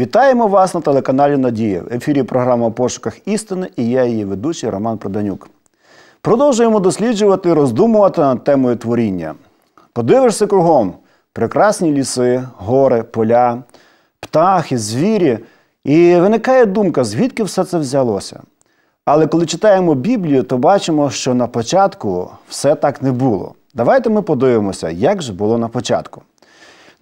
Вітаємо вас на телеканалі Надія. В ефірі програма «У пошуках істини і я її ведучий Роман Проданюк. Продовжуємо досліджувати роздумувати над темою творіння. Подивишся кругом прекрасні ліси, гори, поля, птахи, звірі. І виникає думка, звідки все це взялося. Але коли читаємо Біблію, то бачимо, що на початку все так не було. Давайте ми подивимося, як же було на початку.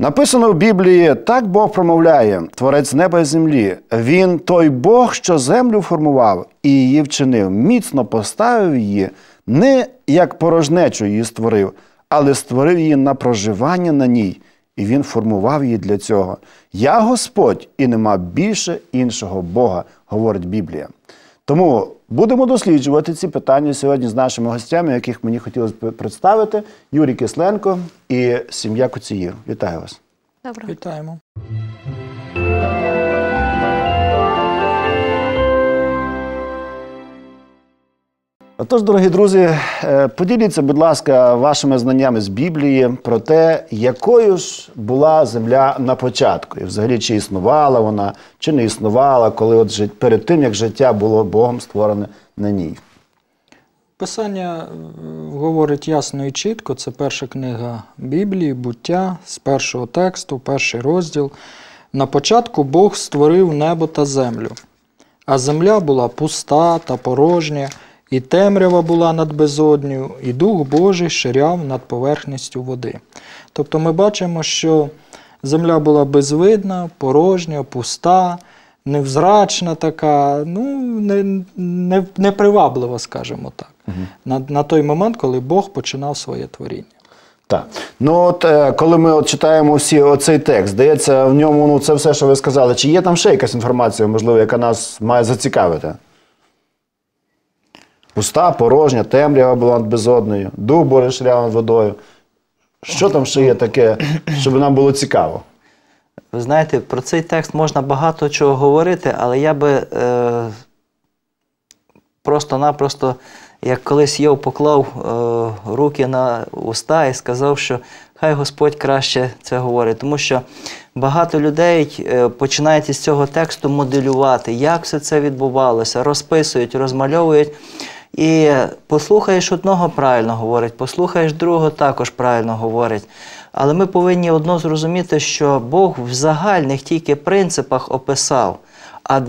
Написано в Біблії: так Бог промовляє, творець неба і землі. Він той Бог, що землю формував і її вчинив, міцно поставив її, не як порожнечу її створив, але створив її на проживання на ній, і він формував її для цього. Я Господь, і нема більше іншого Бога, говорить Біблія. Тому будемо досліджувати ці питання сьогодні з нашими гостями, яких мені хотілося б представити: Юрій Кисленко і сім'я Куціїв. Вітаю вас. Добре. Вітаємо. Отож, дорогі друзі, е, поділіться, будь ласка, вашими знаннями з Біблії про те, якою ж була земля на початку, і взагалі чи існувала вона, чи не існувала, коли от перед тим як життя було Богом створене на ній. Писання е, говорить ясно і чітко. Це перша книга Біблії, буття з першого тексту, перший розділ. На початку Бог створив небо та землю, а земля була пуста та порожня, і темрява була над безодню, і Дух Божий ширяв над поверхністю води. Тобто ми бачимо, що земля була безвидна, порожня, пуста, невзрачна така, ну, не, не, неприваблива, скажімо так, на, на той момент, коли Бог починав своє творіння. Так. Ну от е, коли ми от читаємо всі оцей текст, здається, в ньому ну, це все, що ви сказали. Чи є там ще якась інформація, можливо, яка нас має зацікавити? Пуста, порожня, темрява була безодною, дух над водою. Що там ще є таке, щоб нам було цікаво? Ви знаєте, про цей текст можна багато чого говорити, але я би е, просто-напросто, як колись Йов поклав е, руки на уста і сказав, що хай Господь краще це говорить. Тому що багато людей е, починають із цього тексту моделювати, як все це відбувалося, розписують, розмальовують. І послухаєш одного правильно говорить, послухаєш другого також правильно говорить. Але ми повинні одно зрозуміти, що Бог в загальних тільки принципах описав, а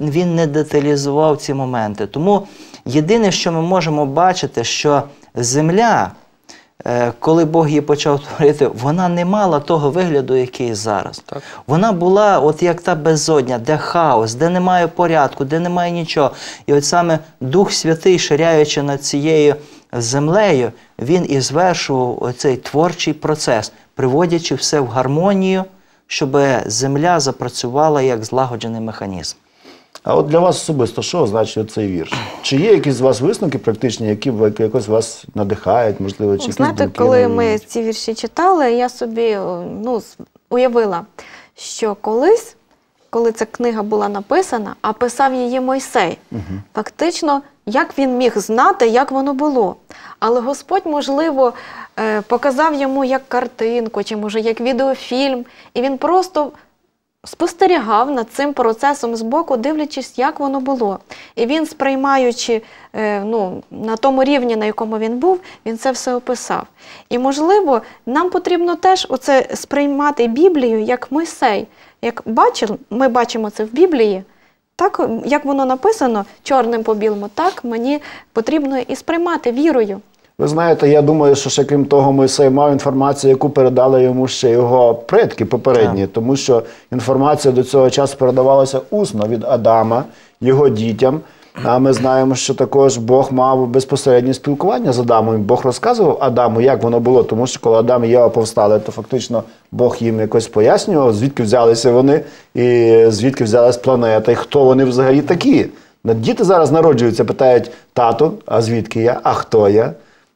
він не деталізував ці моменти. Тому єдине, що ми можемо бачити, що земля, коли Бог її почав творити, вона не мала того вигляду, який зараз. Так. Вона була от як та безодня, де хаос, де немає порядку, де немає нічого. І от саме Дух Святий, ширяючи над цією землею, він і звершував оцей творчий процес, приводячи все в гармонію, щоб земля запрацювала як злагоджений механізм. А от для вас особисто, що значить цей вірш? Чи є якісь з вас висновки практичні, які якось вас надихають, можливо, чи Ну, Знаєте, коли ми ці вірші читали, я собі ну, уявила, що колись, коли ця книга була написана, а писав її Мойсей, фактично, як він міг знати, як воно було. Але Господь, можливо, е, показав йому як картинку, чи може як відеофільм, і він просто спостерігав над цим процесом збоку, дивлячись, як воно було. І він, сприймаючи е, ну, на тому рівні, на якому він був, він це все описав. І, можливо, нам потрібно теж оце сприймати Біблію як Мойсей. Як бачив, ми бачимо це в Біблії, так як воно написано чорним по білому, так мені потрібно і сприймати вірою. Ви знаєте, я думаю, що ще крім того, Мойсей мав інформацію, яку передали йому ще його предки попередні, тому що інформація до цього часу передавалася усно від Адама, його дітям. А ми знаємо, що також Бог мав безпосереднє спілкування з Адамом. Бог розказував Адаму, як воно було, тому що коли Адам і Єва повстали, то фактично Бог їм якось пояснював, звідки взялися вони, і звідки взялась планета, і хто вони взагалі такі. Діти зараз народжуються, питають тату, а звідки я, а хто я?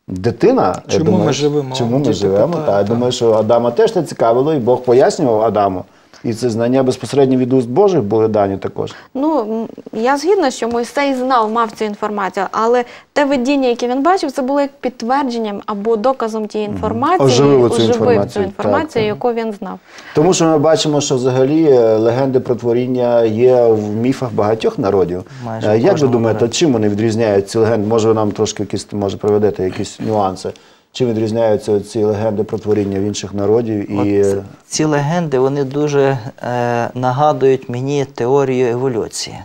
Дитина, Чому думаю, ми живемо? Чому ми живемо? Та, я думаю, що Адама теж це цікавило, і Бог пояснював Адаму. І це знання безпосередньо від уст Божих були дані також. Ну, я згідна, що Мойсей знав, мав цю інформацію, але те видіння, яке він бачив, це було як підтвердженням або доказом тієї інформації, Оживило цю оживив інформацію. цю інформацію, Так, яку він знав. Тому що ми бачимо, що взагалі е, легенди про творіння є в міфах багатьох народів. Майже Е, Як ви думаєте, чим вони відрізняють ці легенди? Може, ви нам трошки якісь може приведете якісь нюанси? Чим відрізняються ці легенди про творіння в інших народів? І От е, ці легенди вони дуже е, нагадують мені теорію еволюції.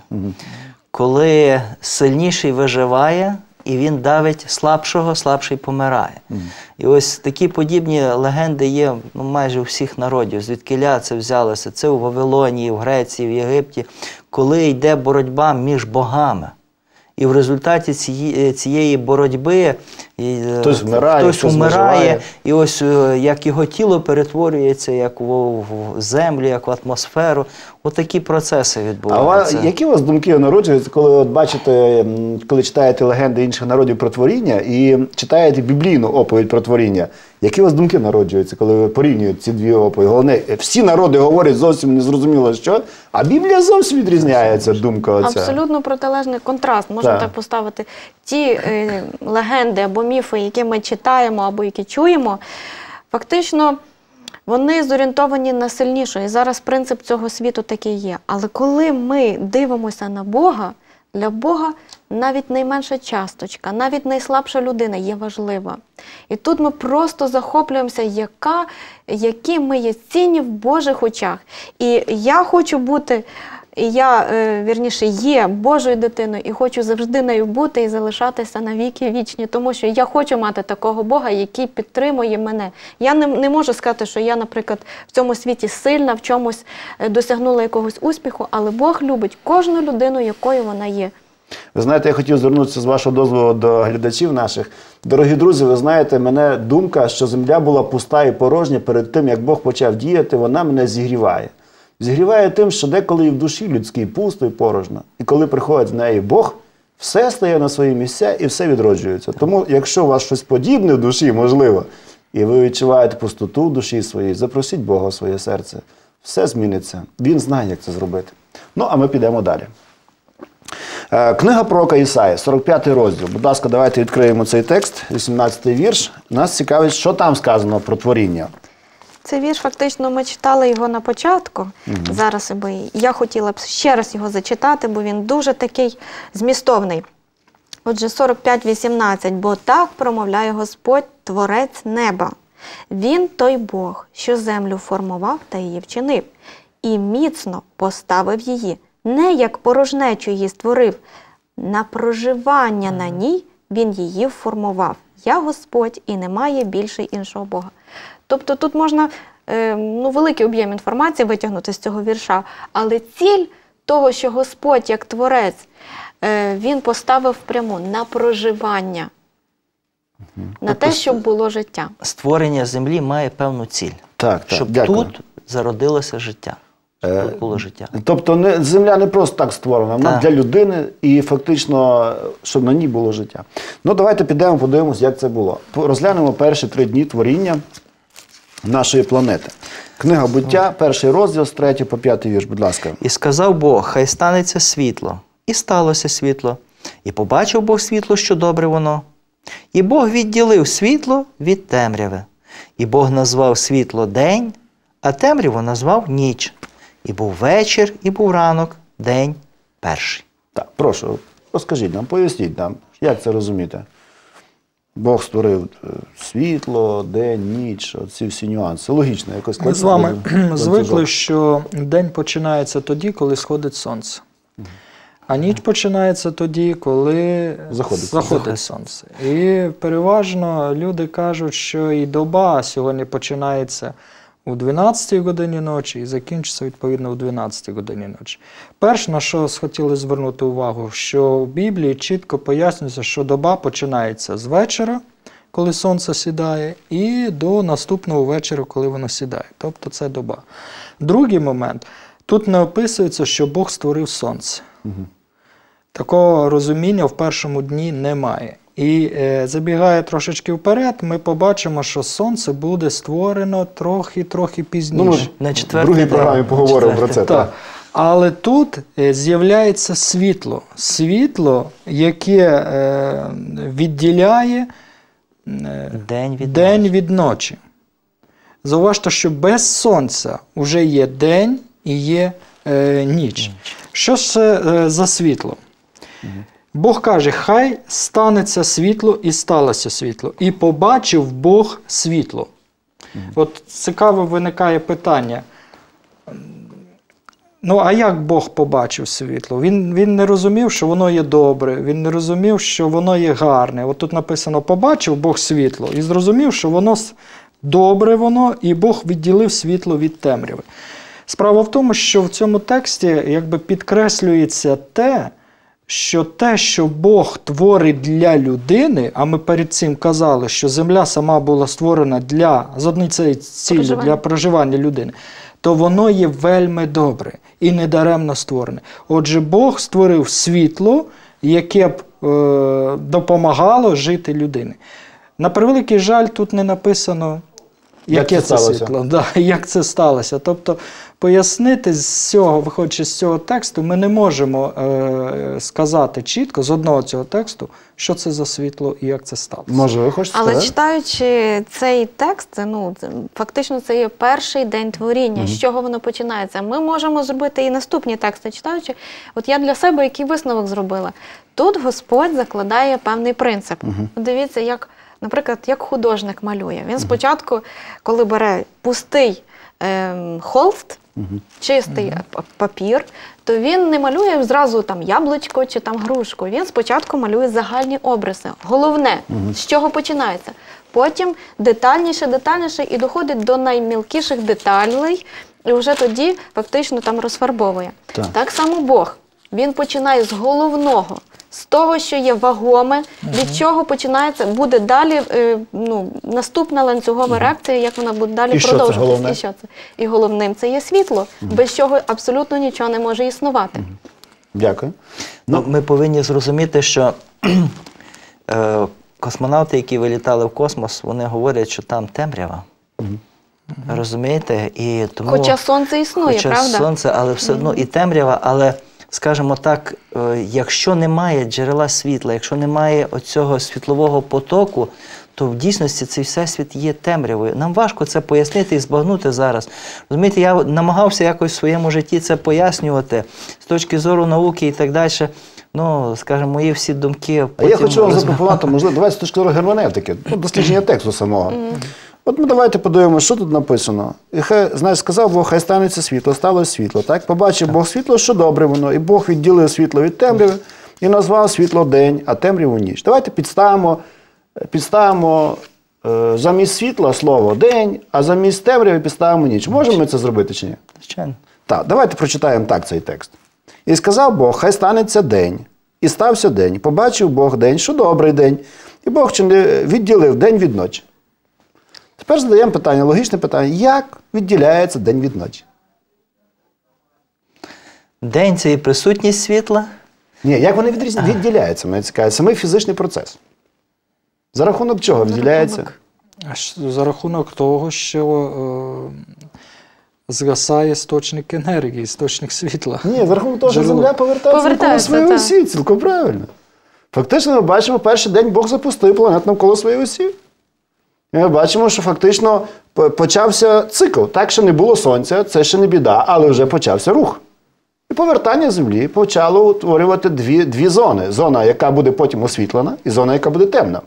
Коли сильніший виживає, і він давить слабшого, слабший помирає. І ось такі подібні легенди є ну, майже у всіх народів. Звідкиля це взялося? Це у Вавилонії, в Греції, в Єгипті, коли йде боротьба між богами. І в результаті цієї, цієї боротьби і, е, Хтось вмирає, хтось хтось вмирає, виживає. і ось е, як його тіло перетворюється як в, в землю, як в атмосферу. Отакі процеси відбуваються. вас, які у вас думки народжуються, коли от бачите, коли читаєте легенди інших народів про творіння і читаєте біблійну оповідь про творіння? Які у вас думки народжуються, коли ви порівнюєте ці дві оповіді? Головне, всі народи говорять зовсім незрозуміло що, а Біблія зовсім відрізняється, думка оця. Абсолютно протилежний контраст. Можна Так. так, поставити. Ті е, легенди або міфи, які ми читаємо або які чуємо, фактично вони зорієнтовані на сильніше. І зараз принцип цього світу такий є. Але коли ми дивимося на Бога, для Бога навіть найменша часточка, навіть найслабша людина є важлива. І тут ми просто захоплюємося, яка, які ми є цінні в Божих очах. І я хочу бути, і я е, вірніше є Божою дитиною і хочу завжди нею бути і залишатися на віки вічні, тому що я хочу мати такого Бога, який підтримує мене. Я не, не можу сказати, що я, наприклад, в цьому світі сильна, в чомусь е, досягнула якогось успіху, але Бог любить кожну людину, якою вона є. Ви знаєте, я хотів звернутися з вашого дозволу до глядачів наших. Дорогі друзі, ви знаєте, мене думка, що земля була пуста і порожня перед тим, як Бог почав діяти, вона мене зігріває. Зігріває тим, що деколи і в душі людській пусто і порожньо. І коли приходить в неї Бог, все стає на свої місця і все відроджується. Тому, якщо у вас щось подібне в душі, можливо, і ви відчуваєте пустоту в душі своїй, запросіть Бога в своє серце. Все зміниться. Він знає, як це зробити. Ну, а ми підемо далі. Е, Книга пророка Ісаї, 45 розділ. Будь ласка, давайте відкриємо цей текст, 18 вірш. Нас цікавить, що там сказано про творіння. Цей вірш фактично ми читали його на початку. Зараз би я хотіла б ще раз його зачитати, бо він дуже такий змістовний. Отже, 45.18. Бо так промовляє Господь, Творець неба. Він той Бог, що землю формував та її вчинив, і міцно поставив її, не як порожнечу її створив. На проживання на ній він її формував. Я Господь і немає більше іншого Бога. Тобто тут можна е, ну, великий об'єм інформації витягнути з цього вірша, але ціль того, що Господь як творець, е, він поставив пряму на проживання, на те, щоб було життя. Створення землі має певну ціль, Так, так, щоб дякую. тут зародилося життя. Е, тут було життя. Тобто не, земля не просто так створена, вона Так. для людини і фактично, щоб на ній було життя. Ну, давайте підемо, подивимося, як це було. Розглянемо перші три дні творіння нашої планети. Книга буття, перший розділ з 3 по 5 вірш, будь ласка. І сказав Бог, хай станеться світло. І сталося світло. І побачив Бог світло, що добре воно. І Бог відділив світло від темряви. І Бог назвав світло день, а темряву назвав ніч. І був вечір, і був ранок, день перший. Так, прошу, розкажіть нам, поясніть нам, як це розуміти. Бог створив е, світло, день, ніч, ці всі нюанси. Логічно, якось Ми з вами звикли, що день починається тоді, коли сходить сонце. А ніч починається тоді, коли Заходить. заходить сонце. І переважно люди кажуть, що і доба сьогодні починається у 12 годині ночі і закінчиться відповідно у 12 годині ночі. Перш на що хотіли звернути увагу, що в Біблії чітко пояснюється, що доба починається з вечора, коли сонце сідає, і до наступного вечора, коли воно сідає. Тобто це доба. Другий момент. Тут не описується, що Бог створив сонце. Такого розуміння в першому дні немає. І е, забігає трошечки вперед, ми побачимо, що сонце буде створено трохи-трохи пізніше. Ну, ми На в другій програмі поговоримо про це. Так. Так. Але тут е, з'являється світло. Світло, яке е, відділяє е, День від день ночі. від ночі. Зауважте, що без сонця вже є день і є е, ніч. Що ж це за світло? Бог каже: хай станеться світло, і сталося світло. І побачив Бог світло. От цікаво виникає питання. Ну, а як Бог побачив світло? Він, він не розумів, що воно є добре, він не розумів, що воно є гарне. От тут написано: побачив Бог світло і зрозумів, що воно добре воно, і Бог відділив світло від темряви. Справа в тому, що в цьому тексті якби підкреслюється те, що те, що Бог творить для людини, а ми перед цим казали, що земля сама була створена для з однієї цілі для проживання людини, то воно є вельми добре і недаремно створене. Отже, Бог створив світло, яке б е, допомагало жити людині. На превеликий жаль, тут не написано, Як яке це це, сталося? світло, да, як це сталося. Тобто, пояснити з цього, виходячи з цього тексту, ми не можемо е, сказати чітко з одного цього тексту, що це за світло і як це сталося. Може, ви хочете Але сказати? читаючи цей текст, це, ну, це, фактично це є перший день творіння. З чого воно починається? Ми можемо зробити і наступні тексти, читаючи. От я для себе який висновок зробила. Тут Господь закладає певний принцип. От Дивіться, як, наприклад, як художник малює. Він спочатку, коли бере пустий ем, холст, чистий папір, то він не малює зразу там яблучко чи там грушку. Він спочатку малює загальні обриси. Головне, з чого починається. Потім детальніше, детальніше і доходить до наймілкіших деталей, і вже тоді фактично там розфарбовує. Так. так само Бог. Він починає з головного, з того, що є вагоме, від чого починається, буде далі е, ну, наступна ланцюгова реакція, як вона буде далі І що це продовжуватися. головне? І що це? І головним це є світло, без чого абсолютно нічого не може існувати. Дякую. Ну, ми повинні зрозуміти, що е, космонавти, які вилітали в космос, вони говорять, що там темрява. Розумієте? І тому, Хоча сонце існує, хоча правда? сонце, але все одно і темрява, але, скажімо так, е, якщо немає джерела світла, якщо немає оцього світлового потоку, то в дійсності цей всесвіт є темрявою. Нам важко це пояснити і збагнути зараз. Розумієте, я намагався якось в своєму житті це пояснювати з точки зору науки і так далі. Ну, скажімо, мої всі думки. А я хочу вам запропонувати, можливо, давайте з точки зору герменевтики, ну, дослідження тексту самого. От ми давайте подивимося, що тут написано. І хай, знаєш, сказав Бог, хай станеться світло, стало світло. Так? Побачив Бог світло, що добре воно. І Бог відділив світло від темряви і назвав світло день, а темряву ніч. Давайте підставимо, підставимо е, замість світла слово день, а замість темряви підставимо ніч. Можемо ми це зробити чи ні? Звичайно. Так, давайте прочитаємо так цей текст. І сказав Бог, хай станеться день. І стався день. Побачив Бог день, що добрий день. І Бог відділив день від ночі. Тепер задаємо питання, логічне питання: як відділяється день від ночі? День це і присутність світла. Ні, як вони відрізні? відділяються? Мене цікавить. Самий фізичний процес. За рахунок чого відділяється? За рахунок того, що е, згасає істочник енергії, істочник світла. Ні, за рахунок того, що Джерело. земля повертається навколо своєї осі. Цілком правильно. Фактично, ми бачимо, перший день Бог запустив планету навколо своєї осі. І ми бачимо, що фактично почався цикл. Так, що не було сонця, це ще не біда, але вже почався рух. І повертання Землі почало утворювати дві, дві зони: зона, яка буде потім освітлена, і зона, яка буде темна.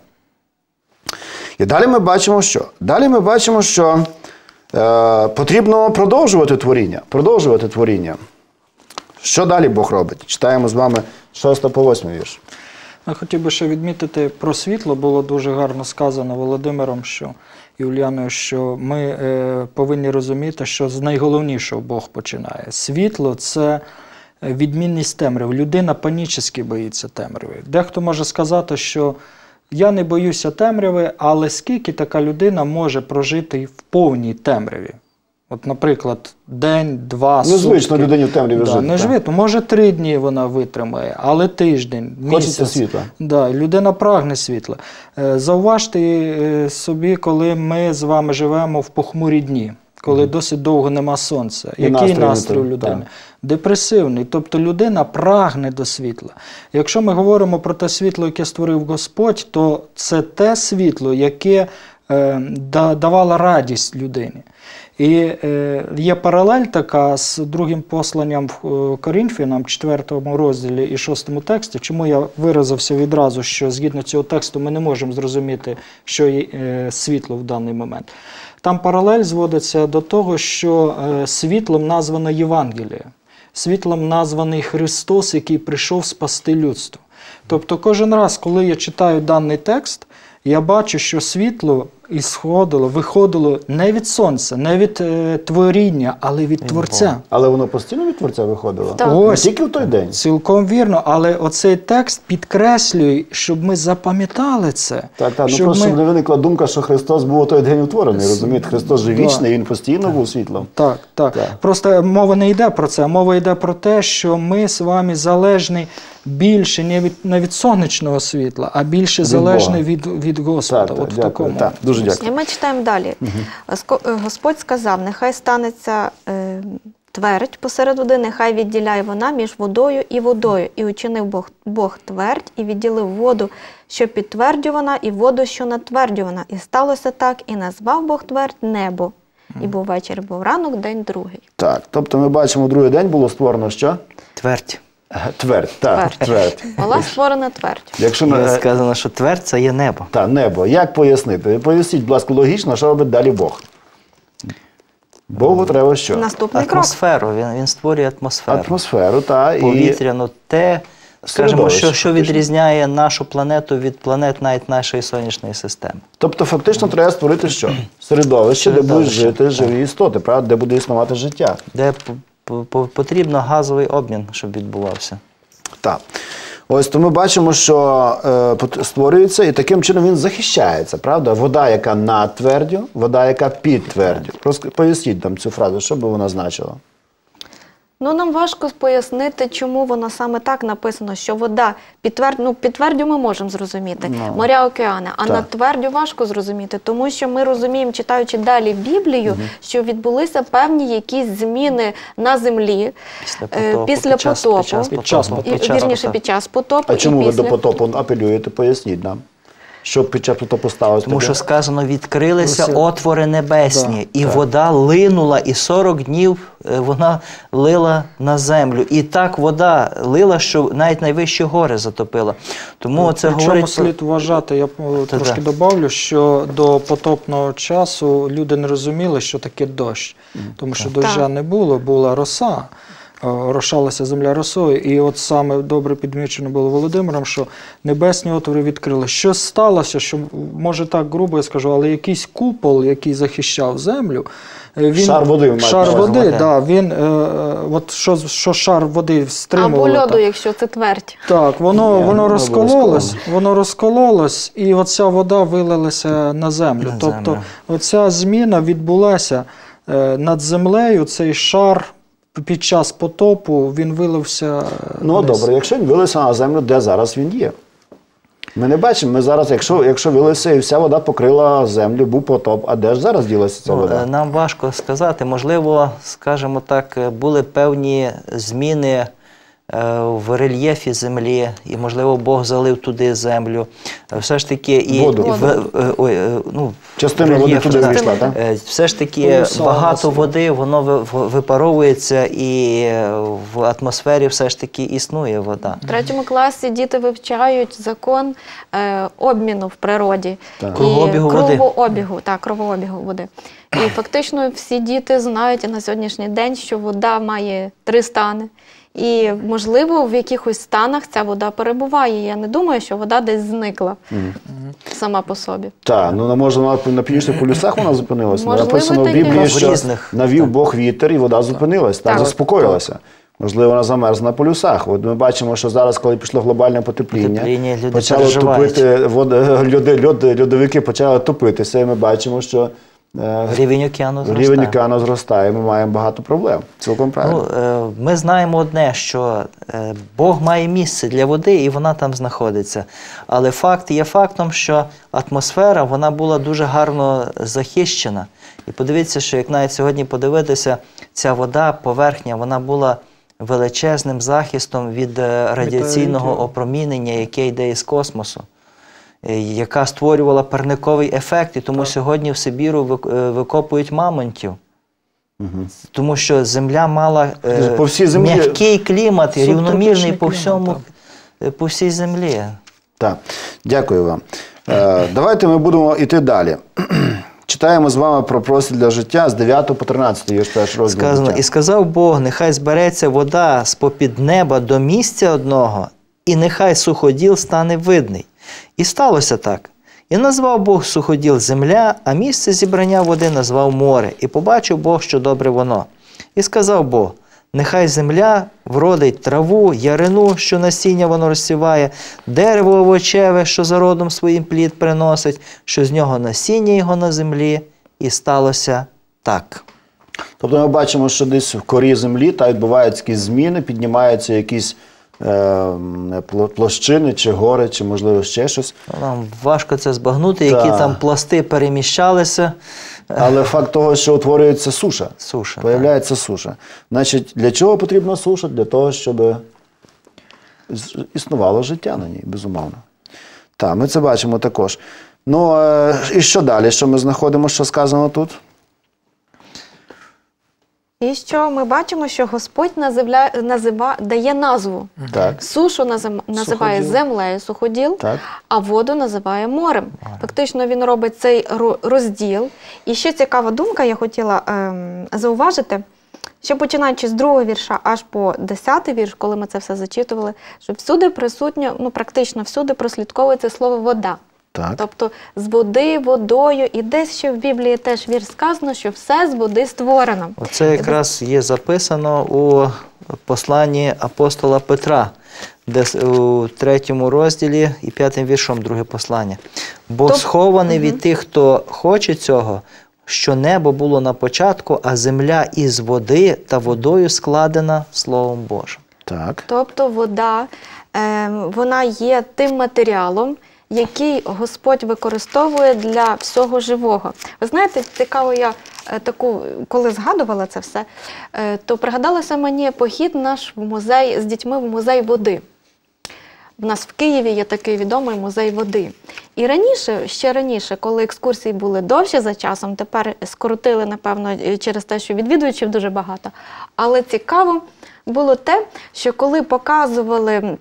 І далі ми бачимо, що? Далі ми бачимо, що е, потрібно продовжувати творіння. Продовжувати творіння. Що далі Бог робить? Читаємо з вами 6 по 8 вірш. Я хотів би ще відмітити про світло. Було дуже гарно сказано Володимиром, що і Уляною, що ми е, повинні розуміти, що з найголовнішого Бог починає. Світло це відмінність темряви. Людина панічно боїться темряви. Дехто може сказати, що я не боюся темряви, але скільки така людина може прожити в повній темряві? От, наприклад, день, два, Незвично сутки. людині в темряві да, жити, Не так. звично. Може, три дні вона витримає, але тиждень, Хочеться місяць. світла. Да, людина прагне світла. Е, Зауважте е, собі, коли ми з вами живемо в похмурі дні, коли досить довго нема сонця. І Який настрій настрій у людини? так. Депресивний. Тобто людина прагне до світла. Якщо ми говоримо про те світло, яке створив Господь, то це те світло, яке е, давало радість людині. І е, є паралель така з другим посланням в е, Корінфянам, 4 розділі і 6 тексті. Чому я виразився відразу, що згідно цього тексту ми не можемо зрозуміти, що є е, світло в даний момент. Там паралель зводиться до того, що світлом названо Євангеліє, світлом названий Христос, який прийшов спасти людство. Тобто, кожен раз, коли я читаю даний текст, я бачу, що світло ісходило, виходило не від сонця, не від е, творіння, але від Творця. Але воно постійно від творця виходило? Так. Не Ось. тільки в той день. Цілком вірно, але оцей текст підкреслює, щоб ми запам'ятали це. Так, так. Ну щоб просто ми- щоб не виникла думка, що Христос був у той день утворений. Розумієте, Христос же Да. вічний, він постійно був світлом. Так, так, Так. Просто мова не йде про це. Мова йде про те, що ми з вами залежні більше не від, не від сонячного світла, а більше Від залежні Бога. від, від Господа. Так, так, От в такому. Так, дуже І дякую. ми читаємо далі. Е, Господь сказав: нехай станеться е, твердь посеред води, нехай відділяє вона між водою і водою. І учинив Бог, Бог твердь, і відділив воду, що підтвердювана, і воду, що натвердювана. І сталося так, і назвав Бог твердь небо. І був вечір, був ранок, день другий. Так, тобто ми бачимо, другий день було створено що? Твердь. Твердь, так, Твердь. твердь. Була створена твердь. Якщо ми, сказано, що твердь це є небо. та, небо, як пояснити? Поясніть, будь ласка, логічно, що робить далі Бог? Богу треба що? Наступний крок. Атмосферу. Він, він створює атмосферу. Атмосферу, та, і Повітряну, те, скажімо, Середовище, що, що фактично. відрізняє нашу планету від планет навіть нашої сонячної системи. Тобто, фактично, треба створити що? Середовище, де будуть Середовище, жити живі істоти, правда? де буде існувати життя. де потрібно газовий обмін, щоб відбувався. Так. Ось то ми бачимо, що е, створюється і таким чином він захищається, правда? Вода, яка над твердю, вода, яка під твердю. Поясніть нам цю фразу, що би вона значила? Ну, нам важко пояснити, чому воно саме так написано, що вода підтверд... ну, під твердю ми можемо зрозуміти, Ну, моря, океани, а так. на твердю важко зрозуміти, тому що ми розуміємо, читаючи далі Біблію, що відбулися певні якісь зміни на землі Після е, потопу. після під час, потопу. Під час Під час потопу. Під час вірніше, під час потопу. А чому і ви до потопу апелюєте? Поясніть нам. Що під час потопу сталося? Тому що сказано, відкрилися Ось, отвори небесні, і вода линула, і 40 днів е, вона лила на землю. І так вода лила, що навіть найвищі гори затопила. Тому це Причому говорить слід вважати, я е, Та трошки да. добавлю, що до потопного часу люди не розуміли, що таке дощ, тому що доща не було, була роса. Е, Орошалася земля росою, і от саме добре підмічено було Володимиром, що небесні отвори відкрили. Що сталося, що може так грубо я скажу, але якийсь купол, який захищав землю, е, він Шар води, шар води, так? да, він е, е, от що, що шар води стримував. Або льоду, так. якщо це твердь. Так, воно, Ні, воно ну, розкололось, воно розкололось, і оця вода вилилася на землю. На тобто землю. оця зміна відбулася над землею, цей шар під час потопу він вилився. е, Ну десь. добре, якщо він вилився на землю, де зараз він є? Ми не бачимо. Ми зараз, якщо, якщо вилився і вся вода покрила землю, був потоп, а де ж зараз ділася ця Ну, вода? е, Нам важко сказати. Можливо, скажімо так, е, були певні зміни в рельєфі землі, і, можливо, Бог залив туди землю. Е, Все ж таки, і Воду. в, е, ой, е, ну, Частина води туди да. війшла, так? Е, Все ж таки Полюса багато води, воно випаровується, і е, в атмосфері все ж таки існує вода. В третьому класі діти вивчають закон е, обміну в природі Так. і Кровообігу води. кровообігу, так, кровообігу води. І фактично всі діти знають і на сьогоднішній день, що вода має три стани. І, можливо, в якихось станах ця вода перебуває. Я не думаю, що вода десь зникла сама по собі. Так, ну не може на, на північних полюсах вона зупинилася. Можливо, Написано в. Біблії, що навів Бог вітер і вода зупинилась, так, Так. заспокоїлася. Можливо, вона замерзла на полюсах. От ми бачимо, що зараз, коли пішло глобальне потепління, Потепління, люди почало переживають. топити води, льоди, льоди, льодовики почали топитися, і ми бачимо, що Рівень океану зростає. рівень океану зростає, ми маємо багато проблем. Цілком правильно. Ну, е, ми знаємо одне, що е, Бог має місце для води, і вона там знаходиться. Але факт є фактом, що атмосфера вона була дуже гарно захищена. І подивіться, що як навіть сьогодні подивитися, ця вода, поверхня, вона була величезним захистом від е, радіаційного опромінення, яке йде із космосу. Е, Яка створювала парниковий ефект, і тому сьогодні в Сибіру е, викопують мамонтів. Тому що земля мала е, По всій землі м'який клімат, рівномірний по всьому, так. е, по всій землі. Так, дякую вам. Е, давайте ми будемо йти далі. Читаємо з вами про простір для життя з 9 по 13 є ж перший розділ. Сказано, і сказав Бог, нехай збереться вода з попід неба до місця одного, і нехай суходіл стане видний. І сталося так. І назвав Бог суходіл земля, а місце зібрання води назвав море, і побачив Бог, що добре воно. І сказав Бог: нехай земля вродить траву, ярину, що насіння воно розсіває, дерево овочеве, що за родом своїм плід приносить, що з нього насіння його на землі, і сталося так. Тобто ми бачимо, що десь в корі землі та відбуваються якісь зміни, піднімаються якісь площини, чи гори, чи можливо ще щось. Нам важко це збагнути, які Так. там пласти переміщалися. Але факт того, що утворюється суша, Суша. появляється суша. Значить, для чого потрібна суша? Для того, щоб існувало життя на ній, безумовно. Так, ми це бачимо також. Ну, е, і що далі? Що ми знаходимо, що сказано тут? І що ми бачимо, що Господь називля... назива... дає назву. Так. Сушу назив... називає Суходіл. землею суходіл, Так. а воду називає морем. Фактично він робить цей ро- розділ. І ще цікава думка, я хотіла ем, зауважити, що починаючи з другого вірша аж по десятий вірш, коли ми це все зачитували, що всюди присутньо, ну практично всюди прослідковується слово вода. Так. Тобто з води, водою, і десь ще в Біблії теж вірш сказано, що все з води створено. Оце якраз є записано у посланні апостола Петра, де у третьому розділі і п'ятим віршом друге послання. Бо Тоб- схований від тих, хто хоче цього, що небо було на початку, а земля із води та водою складена Словом Божим. Так. Тобто вода е, вона є тим матеріалом, який Господь використовує для всього живого. Ви знаєте, цікаво, я е, таку, коли згадувала це все, е, то пригадалося мені похід наш в музей з дітьми в музей води. В нас в Києві є такий відомий музей води. І раніше, ще раніше, коли екскурсії були довші за часом, тепер скоротили, напевно, через те, що відвідувачів дуже багато. Але цікаво було те, що коли показували.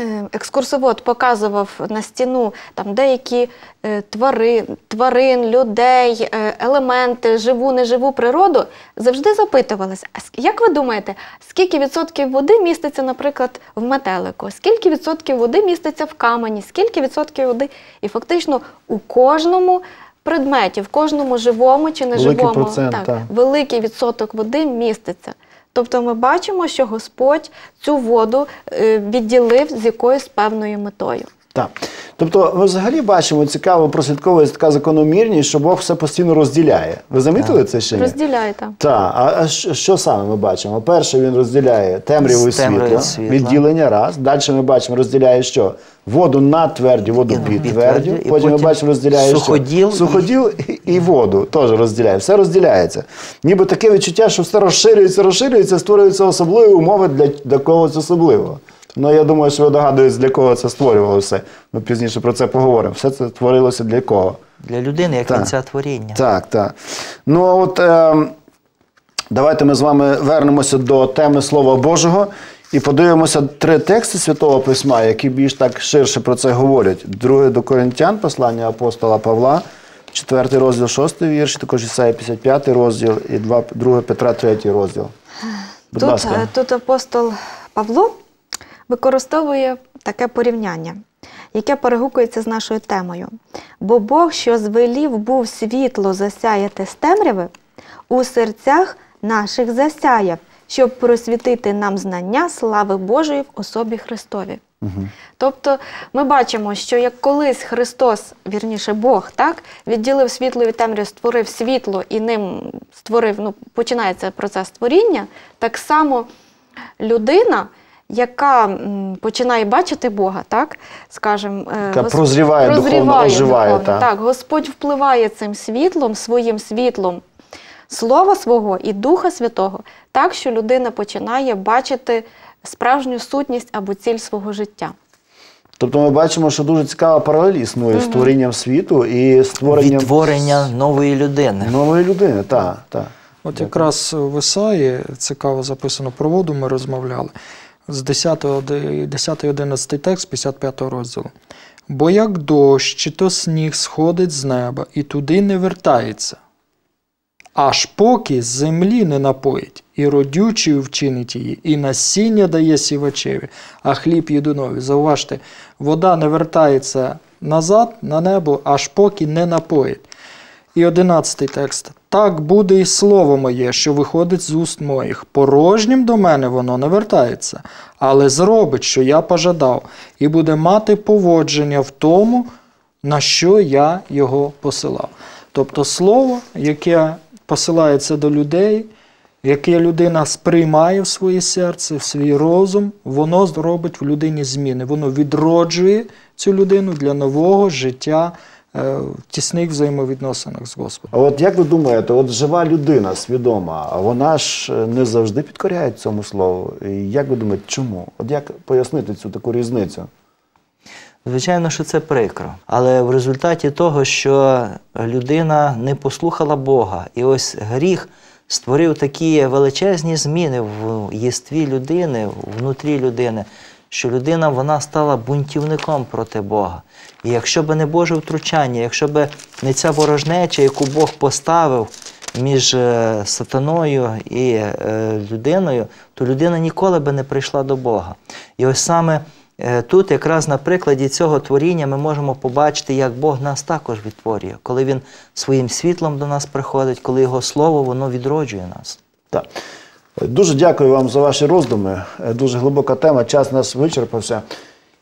Е, Екскурсовод показував на стіну там деякі е, твари, тварин, людей, е, елементи, живу, неживу природу, завжди запитувалися, а ск- як ви думаєте, скільки відсотків води міститься, наприклад, в метелику, скільки відсотків води міститься в камені, скільки відсотків води? І фактично у кожному предметі, в кожному живому чи Великий неживому процент, так, так. великий відсоток води міститься. Тобто ми бачимо, що Господь цю воду е, відділив з якоюсь певною метою. Так. Тобто, ми взагалі бачимо цікаво прослідковується така закономірність, що Бог все постійно розділяє. Ви замітили це ще? ні? Розділяйте. Так, а, а що, що саме ми бачимо? Перше, він розділяє темряву і світло, світла. відділення раз. Далі ми бачимо, розділяє що? Воду на тверді, воду під твердю. і Потім ми бачимо, розділяє суходіл що? Суходіл і, і воду теж розділяє. Все розділяється. Ніби таке відчуття, що все розширюється, розширюється, створюються особливі умови для, для когось особливого. Ну, я думаю, що ви догадуєтесь, для кого це створювало все. Ми пізніше про це поговоримо. Все це творилося для кого? Для людини, як Так. кінця творіння. Так, так. Ну а от е, давайте ми з вами вернемося до теми Слова Божого і подивимося три тексти Святого Письма, які більш так ширше про це говорять. Друге до Коринтян, послання апостола Павла, 4 розділ, 6 вірш, також Ісая 55 розділ і 2, 2 Петра 3 розділ. Будь Тут, ласка. е, тут апостол Павло використовує таке порівняння, яке перегукується з нашою темою. Бо Бог, що звелів був світло засяяти з темряви, у серцях наших засяяв, щоб просвітити нам знання слави Божої в особі Христові. Тобто ми бачимо, що як колись Христос, вірніше Бог, так, відділив світло від темряви, створив світло і ним створив, ну, починається процес творіння, так само людина, яка починає бачити Бога, так, скажімо, е, Яка Гос- прозріває духовно, оживає, так. так, Господь впливає цим світлом, своїм світлом Слова свого і Духа Святого, так що людина починає бачити справжню сутність або ціль свого життя. Тобто ми бачимо, що дуже цікава паралель існує з творінням світу і створенням Відтворення нової людини. нової людини. Так, так. От якраз в Ісаї цікаво записано про воду, ми розмовляли. З 10, 10 11 текст 55 розділу. Бо як дощ, чи то сніг сходить з неба і туди не вертається, аж поки землі не напоїть, і родючою вчинить її, і насіння дає сівачеві, а хліб їдунові. Зауважте, вода не вертається назад на небо, аж поки не напоїть. І одинадцятий текст. Так буде і слово моє, що виходить з уст моїх. Порожнім до мене воно не вертається, але зробить, що я пожадав, і буде мати поводження в тому, на що я його посилав. Тобто слово, яке посилається до людей, яке людина сприймає в своє серце, в свій розум, воно зробить в людині зміни. Воно відроджує цю людину для нового життя в тісних взаємовідносинах з Господом. А от як ви думаєте, от жива людина свідома, а вона ж е, не завжди підкоряє цьому слову. І як ви думаєте, чому? От як пояснити цю таку різницю? Звичайно, що це прикро. Але в результаті того, що людина не послухала Бога, і ось гріх створив такі величезні зміни в єстві людини, внутрі людини, що людина вона стала бунтівником проти Бога. І якщо б не Боже втручання, якщо б не ця ворожнеча, яку Бог поставив між е, сатаною і е, людиною, то людина ніколи би не прийшла до Бога. І ось саме Е, Тут якраз на прикладі цього творіння ми можемо побачити, як Бог нас також відтворює, коли Він своїм світлом до нас приходить, коли Його Слово воно відроджує нас. Так. Дуже дякую вам за ваші роздуми. Е, Дуже глибока тема. Час нас вичерпався.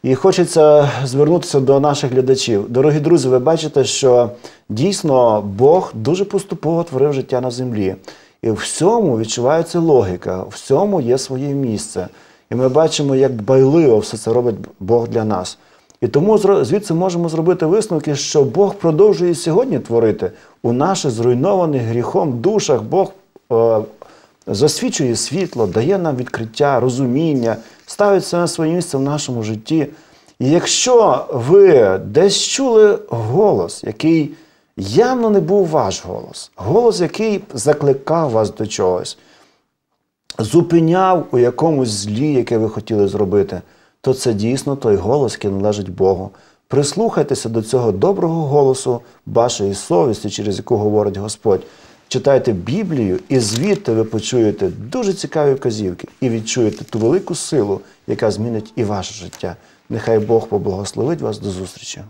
І хочеться звернутися до наших глядачів. Дорогі друзі, ви бачите, що дійсно Бог дуже поступово творив життя на землі. І в всьому відчувається логіка, в всьому є своє місце. І ми бачимо, як дбайливо все це робить Бог для нас. І тому звідси можемо зробити висновки, що Бог продовжує сьогодні творити у наших зруйнованих гріхом душах. Бог е, засвічує світло, дає нам відкриття, розуміння, ставить все на своє місце в нашому житті. І якщо ви десь чули голос, який явно не був ваш голос, голос, який закликав вас до чогось, зупиняв у якомусь злі, яке ви хотіли зробити, то це дійсно той голос, який належить Богу. Прислухайтеся до цього доброго голосу вашої совісті, через яку говорить Господь. Читайте Біблію, і звідти ви почуєте дуже цікаві вказівки і відчуєте ту велику силу, яка змінить і ваше життя. Нехай Бог поблагословить вас до зустрічі.